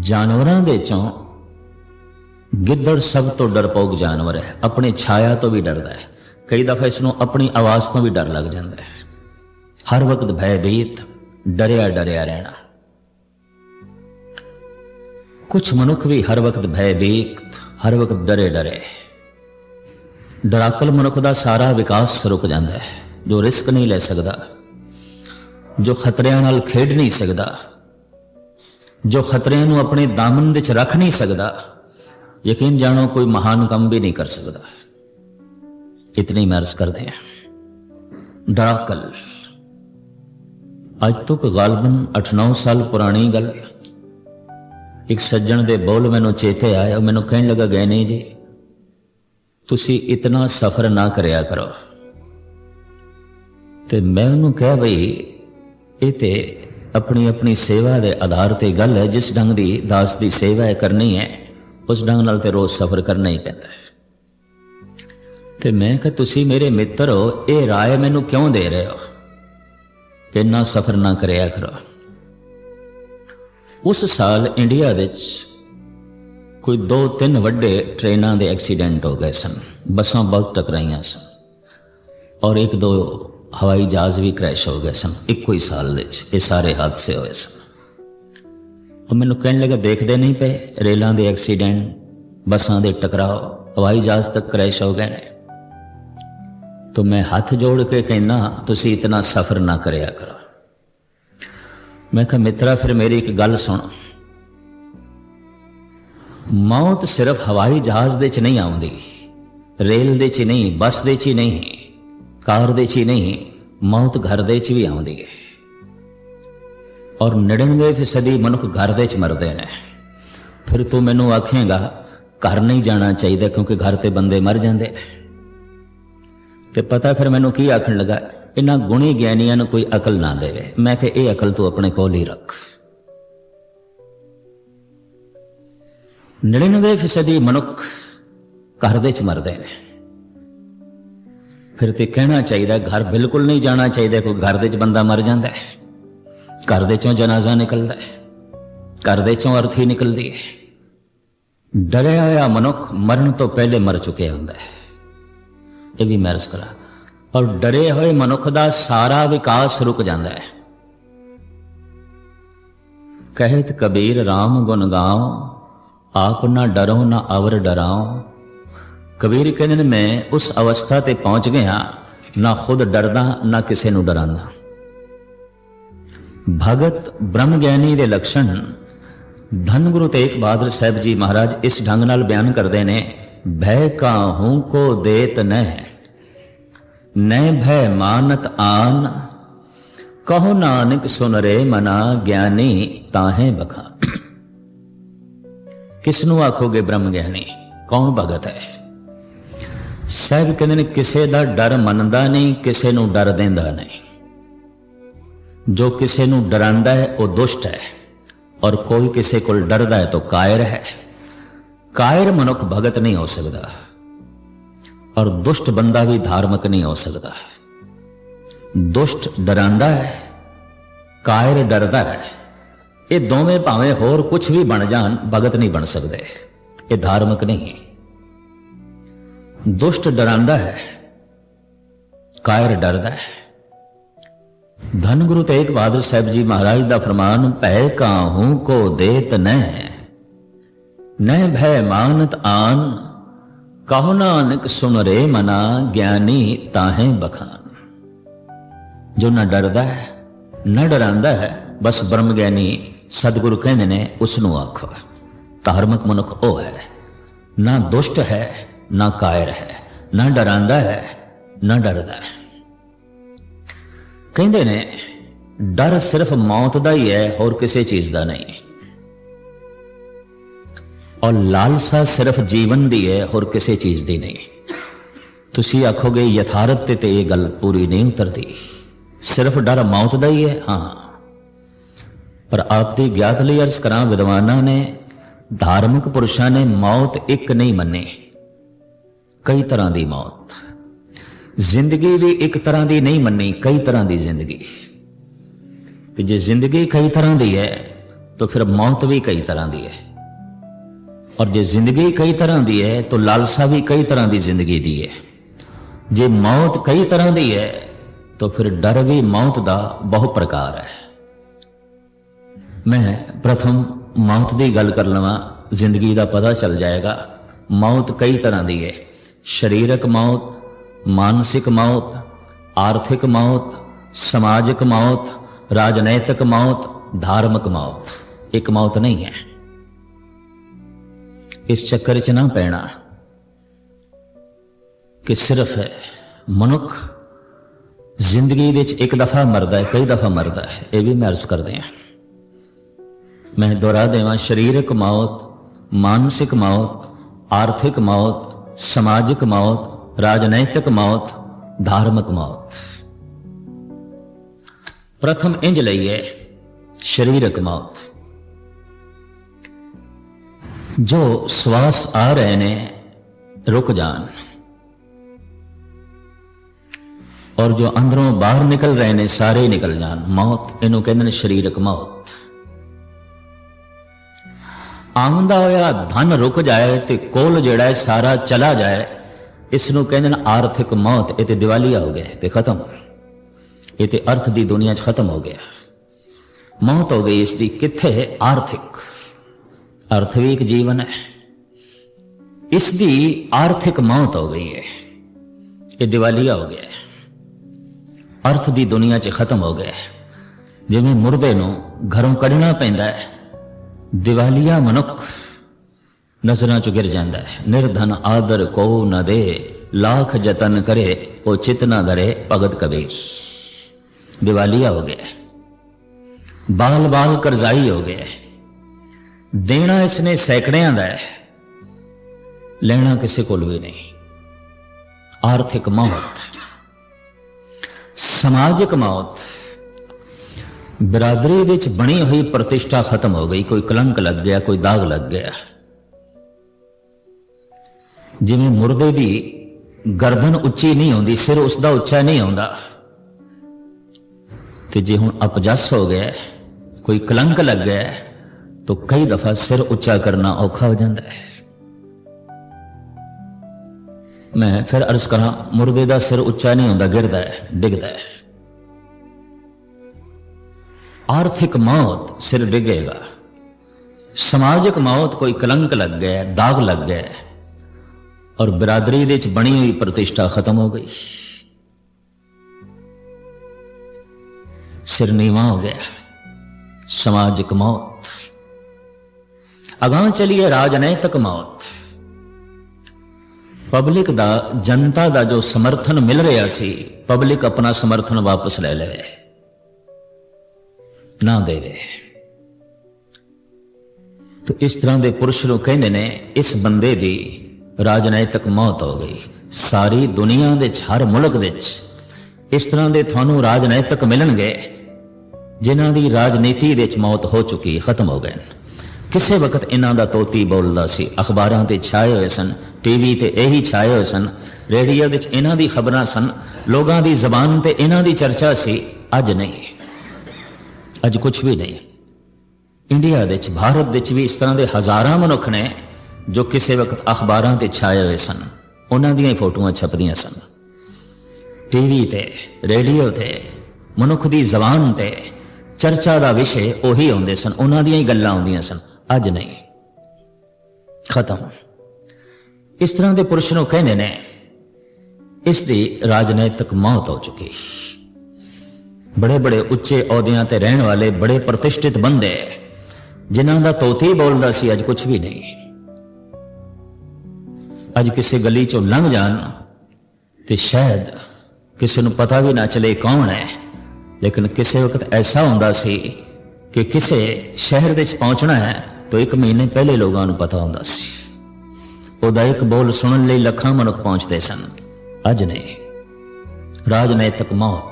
ਜਾਨਵਰਾਂ ਦੇ ਚੋਂ ਗਿੱਦੜ ਸਭ ਤੋਂ ਡਰਪੋਕ ਜਾਨਵਰ ਹੈ। ਆਪਣੇ ਛਾਇਆ ਤੋਂ ਵੀ ਡਰਦਾ ਹੈ। ਕਈ ਦਫਾ ਇਸ ਨੂੰ ਆਪਣੀ ਆਵਾਜ਼ ਤੋਂ ਵੀ ਡਰ ਲੱਗ ਜਾਂਦਾ ਹੈ। ਹਰ ਵਕਤ ਭੈਭੀਤ, ਡਰਿਆ ਡਰਿਆ ਰਹਿਣਾ। ਕੁਝ ਮਨੁੱਖ ਵੀ ਹਰ ਵਕਤ ਭੈਭੀਤ, ਹਰ ਵਕਤ ਡਰੇ ਡਰੇ। ਡਰਾਕਲ ਮਨੁੱਖ ਦਾ ਸਾਰਾ ਵਿਕਾਸ ਰੁਕ ਜਾਂਦਾ ਹੈ। ਜੋ ਰਿਸਕ ਨਹੀਂ ਲੈ ਸਕਦਾ, ਜੋ ਖਤਰਿਆਂ ਨਾਲ ਖੇਡ ਨਹੀਂ ਸਕਦਾ ਜੋ ਖਤਰਿਆਂ ਨੂੰ ਆਪਣੇ ਦਾਮਨ ਵਿੱਚ ਰੱਖ ਨਹੀਂ ਸਕਦਾ, ਯਕੀਨ ਜਾਣੋ ਕੋਈ ਮਹਾਨ ਕੰਮ ਵੀ ਨਹੀਂ ਕਰ ਸਕਦਾ। ਇਤਨੀ ਮਰਜ਼ ਕਰਦੇ ਹਾਂ। ਡਰਾਕਲ ਅੱਜ ਤੋਂ ਗਾਲਬਨ 8-9 ਸਾਲ ਪੁਰਾਣੀ ਗੱਲ। ਇੱਕ ਸੱਜਣ ਦੇ ਬੋਲ ਮੈਨੂੰ ਚੇਤੇ ਆਇਆ, ਮੈਨੂੰ ਕਹਿਣ ਲੱਗਾ, ਗਏ ਨਹੀਂ ਜੀ, ਤੁਸੀਂ ਇਤਨਾ ਸਫ਼ਰ ਨਾ ਕਰਿਆ ਕਰੋ। ਤੇ ਮੈਂ ਉਹਨੂੰ ਕਿਹਾ, ਬਈ, ਇਹ ਤੇ ਆਪਣੀ ਆਪਣੀ ਸੇਵਾ ਦੇ ਆਧਾਰ ਤੇ ਗੱਲ ਹੈ, ਜਿਸ ਢੰਗ ਦੀ ਦਾਸ ਦੀ ਸੇਵਾ ਹੈ ਕਰਨੀ ਹੈ, ਉਸ ਢੰਗ ਨਾਲ ਤੇ ਰੋਜ਼ ਸਫ਼ਰ ਕਰਨਾ ਹੀ ਪੈਂਦਾ ਹੈ। ਤੇ ਮੈਂ ਕਿਹਾ, ਤੁਸੀਂ ਮੇਰੇ ਮਿੱਤਰ ਹੋ, ਇਹ ਰਾਏ ਮੈਨੂੰ ਕਿਉਂ ਦੇ ਰਹੇ ਹੋ? ਕਿ ਇੰਨਾ ਸਫ਼ਰ ਨਾ ਕਰਿਆ ਕਰੋ। ਉਸ ਸਾਲ ਇੰਡੀਆ ਵਿੱਚ ਕੋਈ ਦੋ ਤਿੰਨ ਵੱਡੇ ਟ੍ਰੇਨਾਂ ਦੇ ਐਕਸੀਡੈਂਟ ਹੋ ਗਏ ਸਨ, ਬੱਸਾਂ ਬਹੁਤ ਟਕਰਾਈਆਂ ਸਨ, ਔਰ ਇੱਕ ਦੋ ਹਵਾਈ ਜਹਾਜ਼ ਵੀ ਕ੍ਰੈਸ਼ ਹੋ ਗਏ ਸਨ, ਇੱਕੋ ਹੀ ਸਾਲ ਦੇ ਵਿੱਚ, ਇਹ ਸਾਰੇ ਹਾਦਸੇ ਹੋਏ ਸਨ। ਉਹ ਮੈਨੂੰ ਕਹਿਣ ਲੱਗਾ, ਦੇਖਦੇ ਨਹੀਂ ਪਏ, ਰੇਲਾਂ ਦੇ ਐਕਸੀਡੈਂਟ ਬੱਸਾਂ ਦੇ ਟਕਰਾਓ, ਹਵਾਈ ਜਹਾਜ਼ ਤੱਕ ਕ੍ਰੈਸ਼ ਹੋ ਗਏ ਨੇ। ਤਾਂ ਮੈਂ ਹੱਥ ਜੋੜ ਕੇ ਕਹਿੰਦਾ, ਤੁਸੀਂ ਇਤਨਾ ਸਫ਼ਰ ਨਾ ਕਰਿਆ ਕਰੋ। ਮੈਂ ਕਿਹਾ, ਮਿੱਤਰਾ, ਫਿਰ ਮੇਰੀ ਇੱਕ ਗੱਲ ਸੁਣ। ਮੌਤ ਸਿਰਫ ਹਵਾਈ ਜਹਾਜ਼ ਦੇ ਚ ਨਹੀਂ ਆਉਂਦੀ, ਰੇਲ ਦੇ ਚ ਨਹੀਂ, ਬੱਸ ਦੇ ਚ ਨਹੀਂ ਕਾਰ ਦੇ ਚ ਹੀ ਨਹੀਂ, ਮੌਤ ਘਰ ਦੇ ਚ ਵੀ ਆਉਂਦੀ ਹੈ। ਔਰ 99% ਮਨੁੱਖ ਘਰ ਦੇ ਚ ਮਰਦੇ ਨੇ। ਫਿਰ ਤੂੰ ਮੈਨੂੰ ਆਖੇਗਾ, ਘਰ ਨਹੀਂ ਜਾਣਾ ਚਾਹੀਦਾ ਕਿਉਂਕਿ ਘਰ ਤੇ ਬੰਦੇ ਮਰ ਜਾਂਦੇ ਤੇ ਪਤਾ ਫਿਰ ਮੈਨੂੰ ਕੀ ਆਖਣ ਲੱਗਾ ਇਹਨਾਂ ਗੁਣੀ ਗਿਆਨੀਆਂ ਨੂੰ ਕੋਈ ਅਕਲ ਨਾ ਦੇਵੇ। ਮੈਂ ਕਿ ਇਹ ਅਕਲ ਤੂੰ ਆਪਣੇ ਕੋਲ ਹੀ ਰੱਖ। 99% ਮਨੁੱਖ ਘਰ ਦੇ ਚ ਮਰਦੇ ਨੇ। ਫਿਰ ਤੇ ਕਹਿਣਾ ਚਾਹੀਦਾ, ਘਰ ਬਿਲਕੁਲ ਨਹੀਂ ਜਾਣਾ ਚਾਹੀਦਾ, ਕੋਈ ਘਰ ਦੇ ਚ ਬੰਦਾ ਮਰ ਜਾਂਦਾ ਹੈ। ਘਰ ਦੇ ਚੋਂ ਜਨਾਜ਼ਾ ਨਿਕਲਦਾ ਹੈ। ਘਰ ਦੇ ਚੋਂ ਅਰਥੀ ਨਿਕਲਦੀ ਹੈ। ਡਰਿਆ ਹੋਇਆ ਮਨੁੱਖ ਮਰਨ ਤੋਂ ਪਹਿਲੇ ਮਰ ਚੁੱਕਿਆ ਹੁੰਦਾ ਹੈ। ਇਹ ਵੀ ਮੈਂ ਕਰਾ। ਔਰ ਡਰੇ ਹੋਏ ਮਨੁੱਖ ਦਾ ਸਾਰਾ ਵਿਕਾਸ ਰੁਕ ਜਾਂਦਾ ਹੈ। ਕਹਿਤ ਕਬੀਰ RAM ਗੁਣ ਗਾਓ ਆਪ ਨਾ ਡਰੋ ਨਾ ਅਵਰ ਡਰਾਓ ਕਬੀਰ ਕਹਿੰਦੇ ਨੇ, ਮੈਂ ਉਸ ਅਵਸਥਾ ਤੇ ਪਹੁੰਚ ਗਿਆ, ਨਾ ਖੁਦ ਡਰਦਾ, ਨਾ ਕਿਸੇ ਨੂੰ ਡਰਾਂਦਾ ਭਗਤ ਬ੍ਰਹਮ ਗਿਆਨੀ ਦੇ ਲੱਛਣ ਧੰਨ ਗੁਰੂ ਤੇਗ ਬਹਾਦਰ ਸਾਹਿਬ ਜੀ ਮਹਾਰਾਜ ਇਸ ਢੰਗ ਨਾਲ ਬਿਆਨ ਕਰਦੇ ਨੇ, ਭੈ ਕਾਹੂ ਕੋ ਦੇਤ ਨਹਿ ਨੈ ਭੈ ਮਾਨਤ ਆਨ, ਕਹੋ ਨਾਨਕ ਸੁਨ ਰੇ ਮਨਾ ਗਿਆਨੀ ਤਾਹੇ ਬਖਾ। ਕਿਸ ਨੂੰ ਆਖੋਗੇ ਬ੍ਰਹਮ ਗਿਆਨੀ ਕੌਣ ਭਗਤ ਹੈ? ਸਾਹਿਬ ਕਹਿੰਦੇ ਨੇ, ਕਿਸੇ ਦਾ ਡਰ ਮੰਨਦਾ ਨਹੀਂ, ਕਿਸੇ ਨੂੰ ਡਰ ਦਿੰਦਾ ਨਹੀਂ। ਜੋ ਕਿਸੇ ਨੂੰ ਡਰਾਂਦਾ ਹੈ, ਉਹ ਦੁਸ਼ਟ ਹੈ। ਔਰ ਕੋਈ ਕਿਸੇ ਕੋਲ ਡਰਦਾ ਹੈ, ਤਾਂ ਕਾਇਰ ਹੈ। ਕਾਇਰ ਮਨੁੱਖ ਭਗਤ ਨਹੀਂ ਹੋ ਸਕਦਾ। ਔਰ ਦੁਸ਼ਟ ਬੰਦਾ ਵੀ ਧਾਰਮਿਕ ਨਹੀਂ ਹੋ ਸਕਦਾ। ਦੁਸ਼ਟ ਡਰਾਂਦਾ ਹੈ, ਕਾਇਰ ਡਰਦਾ ਹੈ। ਇਹ ਦੋਵੇਂ ਭਾਵੇਂ ਹੋਰ ਕੁਝ ਵੀ ਬਣ ਜਾਣ, ਭਗਤ ਨਹੀਂ ਬਣ ਸਕਦੇ। ਇਹ ਧਾਰਮਿਕ ਨਹੀਂ ਦੁਸ਼ਟ ਡਰਾਂਦਾ ਹੈ, ਕਾਇਰ ਡਰਦਾ ਹੈ। ਧੰਨ ਗੁਰੂ ਤੇਗ ਬਹਾਦਰ ਸਾਹਿਬ ਜੀ ਮਹਾਰਾਜ ਦਾ ਫਰਮਾਨ, ਭੈ ਕਾਹੂ ਕੋ ਦੇਤ ਨਹਿ ਨਹਿ ਭੈ ਮਾਨਤ ਆਨ, ਕਹੋ ਨਾਨਕ ਸੁਨ ਰੇ ਮਨਾ, ਗਿਆਨੀ ਤਾਹੇ ਬਖਾਨ। ਜੋ ਨਾ ਡਰਦਾ ਹੈ, ਨਾ ਡਰਾਂਦਾ ਹੈ, ਬਸ ਬ੍ਰਹਮ ਗਿਆਨੀ ਸਤਿਗੁਰੂ ਕਹਿੰਦੇ ਨੇ ਉਸ ਨੂੰ ਆਖੋ। ਧਾਰਮਿਕ ਮਨੁੱਖ ਉਹ ਹੈ, ਨਾ ਦੁਸ਼ਟ ਹੈ ਨਾ ਕਾਇਰ ਹੈ ਨਾ ਡਰਾਂਦਾ ਹੈ ਨਾ ਡਰਦਾ ਹੈ ਕਹਿੰਦੇ ਨੇ ਡਰ ਸਿਰਫ ਮੌਤ ਦਾ ਹੀ ਹੈ ਹੋਰ ਕਿਸੇ ਚੀਜ਼ ਦਾ ਨਹੀਂ ਔਰ ਲਾਲਸਾ ਸਿਰਫ ਜੀਵਨ ਦੀ ਹੈ ਹੋਰ ਕਿਸੇ ਚੀਜ਼ ਦੀ ਨਹੀਂ ਤੁਸੀਂ ਆਖੋਗੇ ਯਥਾਰਥ ਤੇ ਤੇ ਇਹ ਗੱਲ ਪੂਰੀ ਨਹੀਂ ਉਤਰਦੀ ਸਿਰਫ ਡਰ ਮੌਤ ਦਾ ਹੀ ਹੈ ਹਾਂ ਪਰ ਆਪ ਦੀ ਗਿਆਤ ਲਈ ਅਰਜ਼ ਕਰਾਂ ਵਿਦਵਾਨਾਂ ਨੇ ਧਾਰਮਿਕ ਪੁਰਸ਼ਾਂ ਨੇ ਮੌਤ ਇੱਕ ਨਹੀਂ ਮੰਨੀ ਕਈ ਤਰ੍ਹਾਂ ਦੀ ਮੌਤ। ਜ਼ਿੰਦਗੀ ਵੀ ਇੱਕ ਤਰ੍ਹਾਂ ਦੀ ਨਹੀਂ ਮੰਨੀ, ਕਈ ਤਰ੍ਹਾਂ ਦੀ ਜ਼ਿੰਦਗੀ। ਤੇ ਜੇ ਜ਼ਿੰਦਗੀ ਕਈ ਤਰ੍ਹਾਂ ਦੀ ਹੈ, ਤਾਂ ਫਿਰ ਮੌਤ ਵੀ ਕਈ ਤਰ੍ਹਾਂ ਦੀ ਹੈ। ਔਰ ਜੇ ਜ਼ਿੰਦਗੀ ਕਈ ਤਰ੍ਹਾਂ ਦੀ ਹੈ, ਤਾਂ ਲਾਲਸਾ ਵੀ ਕਈ ਤਰ੍ਹਾਂ ਦੀ ਜ਼ਿੰਦਗੀ ਦੀ ਹੈ। ਜੇ ਮੌਤ ਕਈ ਤਰ੍ਹਾਂ ਦੀ ਹੈ, ਤਾਂ ਫਿਰ ਡਰ ਵੀ ਮੌਤ ਦਾ ਬਹੁ ਪ੍ਰਕਾਰ ਹੈ। ਮੈਂ ਪ੍ਰਥਮ ਮੌਤ ਦੀ ਗੱਲ ਕਰ ਲਵਾਂ, ਜ਼ਿੰਦਗੀ ਦਾ ਪਤਾ ਚੱਲ ਜਾਏਗਾ, ਮੌਤ ਕਈ ਤਰ੍ਹਾਂ ਦੀ ਹੈ। ਸਰੀਰਕ ਮੌਤ, ਮਾਨਸਿਕ ਮੌਤ, ਆਰਥਿਕ ਮੌਤ, ਸਮਾਜਿਕ ਮੌਤ, ਰਾਜਨੈਤਿਕ ਮੌਤ, ਧਾਰਮਿਕ ਮੌਤ। ਇੱਕ ਮੌਤ ਨਹੀਂ ਹੈ। ਇਸ ਚੱਕਰ 'ਚ ਨਾ ਪੈਣਾ ਕਿ ਸਿਰਫ ਮਨੁੱਖ ਜ਼ਿੰਦਗੀ ਵਿੱਚ ਇੱਕ ਦਫਾ ਮਰਦਾ ਹੈ, ਕਈ ਦਫਾ ਮਰਦਾ ਹੈ। ਇਹ ਵੀ ਮੈਂ ਅਰਜ਼ ਕਰਦੇ ਹਾਂ। ਮੈਂ ਦੁਹਰਾ ਦੇਵਾਂ, ਸਰੀਰਕ ਮੌਤ, ਮਾਨਸਿਕ ਮੌਤ, ਆਰਥਿਕ ਮੌਤ ਸਮਾਜਿਕ ਮੌਤ ਰਾਜਨੈਤਿਕ ਮੌਤ ਧਾਰਮਿਕ ਮੌਤ ਪ੍ਰਥਮ ਇੰਜ ਲਈਏ ਸਰੀਰਕ ਮੌਤ ਜੋ ਸਵਾਸ ਆ ਰਹੇ ਨੇ ਰੁਕ ਜਾਣ ਔਰ ਜੋ ਅੰਦਰੋਂ ਬਾਹਰ ਨਿਕਲ ਰਹੇ ਨੇ ਸਾਰੇ ਨਿਕਲ ਜਾਣ ਮੌਤ ਇਹਨੂੰ ਕਹਿੰਦੇ ਨੇ ਸਰੀਰਕ ਮੌਤ ਆਮਦਾ ਹੋਇਆ ਧਨ ਰੁਕ ਜਾਏ ਤੇ ਕੋਲ ਜਿਹੜਾ ਹੈ ਸਾਰਾ ਚਲਾ ਜਾਏ ਇਸ ਨੂੰ ਕਹਿੰਦੇ ਨੇ ਆਰਥਿਕ ਮੌਤ, ਇਹ ਤੇ ਦੀਵਾਲੀਆ ਹੋ ਗਿਆ ਤੇ ਖਤਮ। ਇਹ ਤੇ ਅਰਥ ਦੀ ਦੁਨੀਆ 'ਚ ਖਤਮ ਹੋ ਗਿਆ। ਮੌਤ ਹੋ ਗਈ ਇਸ ਦੀ ਕਿੱਥੇ ਹੈ? ਆਰਥਿਕ। ਅਰਥ ਵੀ ਇੱਕ ਜੀਵਨ ਹੈ। ਇਸ ਦੀ ਆਰਥਿਕ ਮੌਤ ਹੋ ਗਈ ਹੈ। ਇਹ ਦਿਵਾਲੀਆ ਹੋ ਗਿਆ ਅਰਥ ਦੀ ਦੁਨੀਆ 'ਚ ਖਤਮ ਹੋ ਗਿਆ ਜਿਵੇਂ ਮੁਰਦੇ ਨੂੰ ਘਰੋਂ ਕੱਢਣਾ ਪੈਂਦਾ ਹੈ ਦੀਵਾਲੀਆ ਮਨੁੱਖ ਨਜ਼ਰਾਂ 'ਚ ਗਿਰ ਜਾਂਦਾ ਹੈ। ਨਿਰਧਨ ਆਦਰ ਕੋ ਨਾ ਦੇ, ਲੱਖ ਯਤਨ ਕਰੇ, ਉਹ ਚਿਤ ਨਾ ਧਰੇ ਭਗਤ ਕਬੀਰ। ਦੀਵਾਲੀਆ ਹੋ ਗਿਆ ਬਾਲ ਬਾਲ ਕਰਜ਼ਾਈ ਹੋ ਗਿਆ ਦੇਣਾ ਇਸਨੇ ਸੈਕੜਿਆਂ ਦਾ ਹੈ। ਲੈਣਾ ਕਿਸੇ ਕੋਲ ਵੀ ਨਹੀਂ। ਆਰਥਿਕ ਮੌਤ। ਸਮਾਜਿਕ ਮੌਤ। ਬਰਾਦਰੀ ਵਿੱਚ ਬਣੀ ਹੋਈ ਪ੍ਰਤਿਸ਼ਠਾ ਖਤਮ ਹੋ ਗਈ। ਕੋਈ ਕਲੰਕ ਲੱਗ ਗਿਆ, ਕੋਈ ਦਾਗ ਲੱਗ ਗਿਆ। ਜਿਵੇਂ ਮੁਰਦੇ ਦੀ ਗਰਦਨ ਉੱਚੀ ਨਹੀਂ ਹੁੰਦੀ ਸਿਰ ਉਸ ਦਾ ਉੱਚਾ ਨਹੀਂ ਹੁੰਦਾ ਤੇ ਜੇ ਹੁਣ ਅਪਜਸ ਹੋ ਗਿਆ, ਕੋਈ ਕਲੰਕ ਲੱਗ ਗਿਆ, ਤਾਂ ਕਈ ਦਫਾ ਸਿਰ ਉੱਚਾ ਕਰਨਾ ਔਖਾ ਹੋ ਜਾਂਦਾ ਹੈ। ਮੈਂ ਫਿਰ ਅਰਜ਼ ਕਰਾਂ, ਮੁਰਦੇ ਦਾ ਸਿਰ ਉੱਚਾ ਨਹੀਂ ਹੁੰਦਾ, ਗਿਰਦਾ ਹੈ, ਡਿੱਗਦਾ ਹੈ। आर्थिक मौत सिर डिगेगा समाजिक मौत कोई कलंक लग गया दाग लग गया और बिरादरी दे बनी हुई प्रतिष्ठा खत्म हो गई सिर नीवा हो गया समाजिक मौत ਅਗਾਹ ਚਲੀਏ ਰਾਜਨੈਤਿਕ ਮੌਤ ਪਬਲਿਕ ਦਾ ਜਨਤਾ ਦਾ ਜੋ ਸਮਰਥਨ ਮਿਲ ਰਿਹਾ ਸੀ ਪਬਲਿਕ ਆਪਣਾ ਸਮਰਥਨ ਵਾਪਸ ਲੈ ਲਵੇ ਨਾ ਦੇਵੇ ਤੋ ਇਸ ਤਰ੍ਹਾਂ ਦੇ ਪੁਰਸ਼ ਨੂੰ ਕਹਿੰਦੇ ਨੇ, ਇਸ ਬੰਦੇ ਦੀ ਰਾਜਨੈਤਿਕ ਮੌਤ ਹੋ ਗਈ। ਸਾਰੀ ਦੁਨੀਆ ਦੇ ਹਰ ਮੁਲਕ ਵਿੱਚ ਇਸ ਤਰ੍ਹਾਂ ਦੇ ਤੁਹਾਨੂੰ ਰਾਜਨੈਤਿਕ ਮਿਲਣਗੇ, ਜਿਨ੍ਹਾਂ ਦੀ ਰਾਜਨੀਤੀ ਦੇ ਵਿੱਚ ਮੌਤ ਹੋ ਚੁੱਕੀ, ਖਤਮ ਹੋ ਗਏ। ਕਿਸੇ ਵਕਤ ਇਹਨਾਂ ਦਾ ਤੋਤੀ ਬੋਲਦਾ ਸੀ, ਅਖਬਾਰਾਂ ਤੇ ਛਾਏ ਹੋਏ ਸਨ, ਟੀਵੀ ਤੇ ਇਹੀ ਛਾਏ ਹੋਏ ਸਨ, ਰੇਡੀਓ ਵਿੱਚ ਇਹਨਾਂ ਦੀ ਖਬਰਾਂ ਸਨ, ਲੋਕਾਂ ਦੀ ਜ਼ਬਾਨ ਤੇ ਇਹਨਾਂ ਦੀ ਚਰਚਾ ਸੀ, ਅੱਜ ਨਹੀਂ। ਅੱਜ ਕੁਝ ਵੀ ਨਹੀਂ। ਇੰਡੀਆ ਵਿੱਚ, ਭਾਰਤ ਵਿੱਚ ਵੀ ਇਸ ਤਰ੍ਹਾਂ ਦੇ ਹਜ਼ਾਰਾਂ ਮਨੁੱਖ ਨੇ ਜੋ ਕਿਸੇ ਵਕਤ ਅਖਬਾਰਾਂ ਤੇ ਛਾਏ ਹੋਏ ਸਨ। ਉਹਨਾਂ ਦੀਆਂ ਹੀ ਫੋਟੋਆਂ ਛਪਦੀਆਂ ਸਨ। ਟੀਵੀ ਤੇ ਰੇਡੀਓ ਤੇ, ਮਨੁੱਖ ਦੀ ਜ਼ਬਾਨ ਤੇ ਚਰਚਾ ਦਾ ਵਿਸ਼ੇ ਉਹੀ ਹੁੰਦੇ ਸਨ। ਉਹਨਾਂ ਦੀਆਂ ਹੀ ਗੱਲਾਂ ਆਉਂਦੀਆਂ ਸਨ। ਅੱਜ ਨਹੀਂ। ਖਤਮ। ਇਸ ਤਰ੍ਹਾਂ ਦੇ ਪੁਰਸ਼ ਨੂੰ ਕਹਿੰਦੇ ਨੇ, ਇਸ ਦੀ ਰਾਜਨੈਤਿਕ ਮੌਤ ਹੋ ਚੁੱਕੀ। ਬੜੇ ਬੜੇ ਉੱਚੇ ਅਹੁਦਿਆਂ ਤੇ ਰਹਿਣ ਵਾਲੇ ਬੜੇ ਪ੍ਰਤਿਸ਼ਠਿਤ ਬੰਦੇ। ਜਿਨ੍ਹਾਂ ਦਾ ਤੋਤੀ ਬੋਲਦਾ ਸੀ, ਅੱਜ ਕੁਝ ਵੀ ਨਹੀਂ। ਅੱਜ ਕਿਸੇ ਗਲੀ ਚੋਂ ਲੰਘ ਜਾਣ ਤੇ ਸ਼ਾਇਦ ਕਿਸੇ ਨੂੰ ਪਤਾ ਵੀ ਨਾ ਚਲੇ ਕੌਣ ਹੈ। ਲੇਕਿਨ ਕਿਸੇ ਵਕਤ ਐਸਾ ਹੁੰਦਾ ਸੀ ਕਿ ਕਿਸੇ ਸ਼ਹਿਰ ਵਿੱਚ ਪਹੁੰਚਣਾ ਹੈ ਤਾਂ ਇੱਕ ਮਹੀਨੇ ਪਹਿਲੇ ਲੋਕਾਂ ਨੂੰ ਪਤਾ ਹੁੰਦਾ ਸੀ। ਉਹਦਾ ਇੱਕ ਬੋਲ ਸੁਣਨ ਲਈ ਲੱਖਾਂ ਮਨੁੱਖ ਪਹੁੰਚਦੇ ਸਨ। ਅੱਜ ਨਹੀਂ। ਰਾਜਨੈਤਿਕ ਮੌਤ।